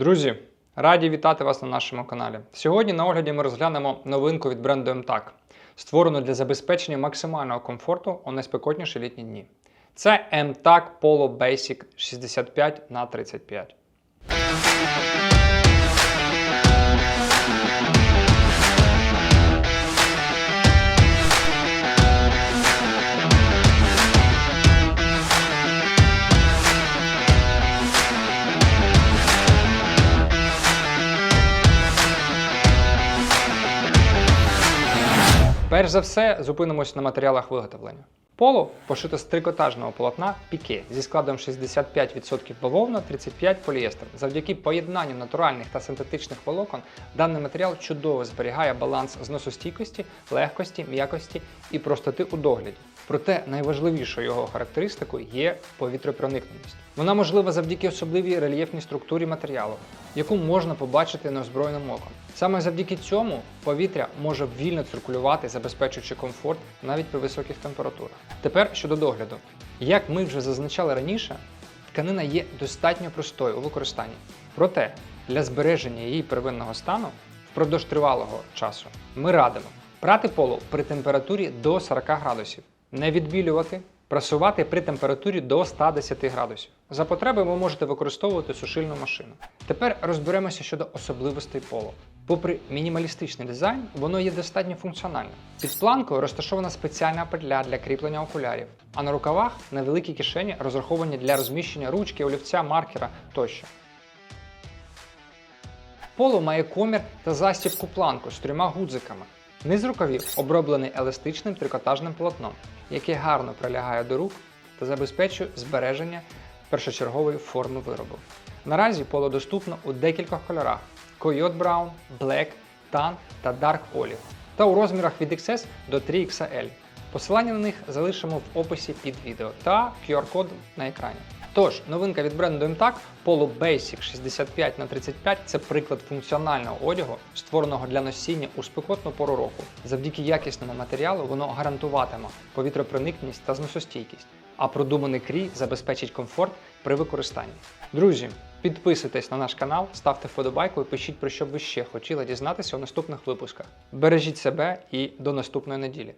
Друзі, раді вітати вас на нашому каналі. Сьогодні на огляді ми розглянемо новинку від бренду МТАК, створену для забезпечення максимального комфорту у найспекотніші літні дні. Це МТАК Polo Basic 65 на 35. Перш за все, зупинимось на матеріалах виготовлення. Поло пошито з трикотажного полотна піке зі складом 65% бавовна, 35% поліестер. Завдяки поєднанню натуральних та синтетичних волокон даний матеріал чудово зберігає баланс зносостійкості, легкості, м'якості і простоти у догляді. Проте найважливішою його характеристикою є повітропроникненість. Вона можлива завдяки особливій рельєфній структурі матеріалу, яку можна побачити неозброєним оком. Саме завдяки цьому повітря може вільно циркулювати, забезпечуючи комфорт навіть при високих температурах. Тепер щодо догляду. Як ми вже зазначали раніше, тканина є достатньо простою у використанні. Проте для збереження її первинного стану впродовж тривалого часу ми радимо прати поло при температурі до 40 градусів, не відбілювати, прасувати при температурі до 110 градусів. За потреби ви можете використовувати сушильну машину. Тепер розберемося щодо особливостей поло. Попри мінімалістичний дизайн, воно є достатньо функціональним. Під планкою розташована спеціальна петля для кріплення окулярів, а на рукавах невеликі кишені розраховані для розміщення ручки, олівця, маркера тощо. Поло має комір та застібку планку з трьома гудзиками. Низ рукавів оброблений еластичним трикотажним полотном, яке гарно прилягає до рук та забезпечує збереження першочергової форми виробу. Наразі поло доступно у декількох кольорах: Coyote Brown, Black, Tan та Dark Olive та у розмірах від XS до 3XL. Посилання на них залишимо в описі під відео та QR-код на екрані. Тож, новинка від бренду MTAG Polo Basic 65 на 35 це приклад функціонального одягу, створеного для носіння у спекотну пору року. Завдяки якісному матеріалу воно гарантуватиме повітропроникність та зносостійкість, а продуманий крій забезпечить комфорт при використанні. Друзі, підписуйтесь на наш канал, ставте вподобайку і пишіть про що б ви ще хотіли дізнатися у наступних випусках. Бережіть себе і до наступної неділі.